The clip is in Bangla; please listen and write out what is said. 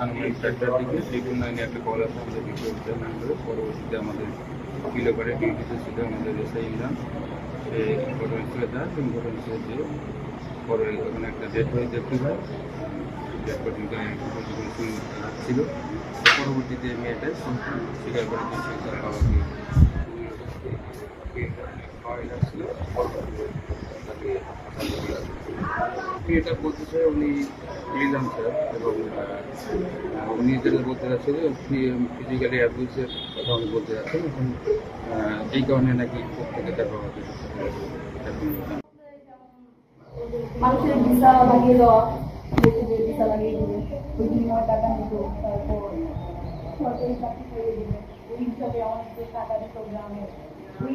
আনুমানিক চারটার একটা কল আসে আমাদের নাম্বারে পরবর্তীতে আমাদের ফিল করে ডিউটিতে ছিল আমাদের এসআই ইমরান সে ঘটনাস্থলে যায় এবং ঘটনাস্থলে যে পরে ওখানে একটা ডেড বডি দেখতে পায় ডেড ছিল পরবর্তীতে মেয়েটা স্বীকার করে যে লাগছিল এটা বলতে চাই, উনি ফ্রিলাম স্যার এবং উনি যেটা বলতে চাচ্ছিল ফিজিক্যালি অ্যাবিউসের কথা উনি বলতে চাচ্ছেন এখন এই কারণে নাকি প্রত্যেকে বাবাকে এরকম মানুষের ভিসা লাগিয়ে দেওয়া যে ভিসা লাগিয়ে দিবে ওই বিনিময়ে টাকা নিত, তারপর সরকারি চাকরি করে দিবে ওই হিসাবে অনেকে টাকা দিত গ্রামে ওই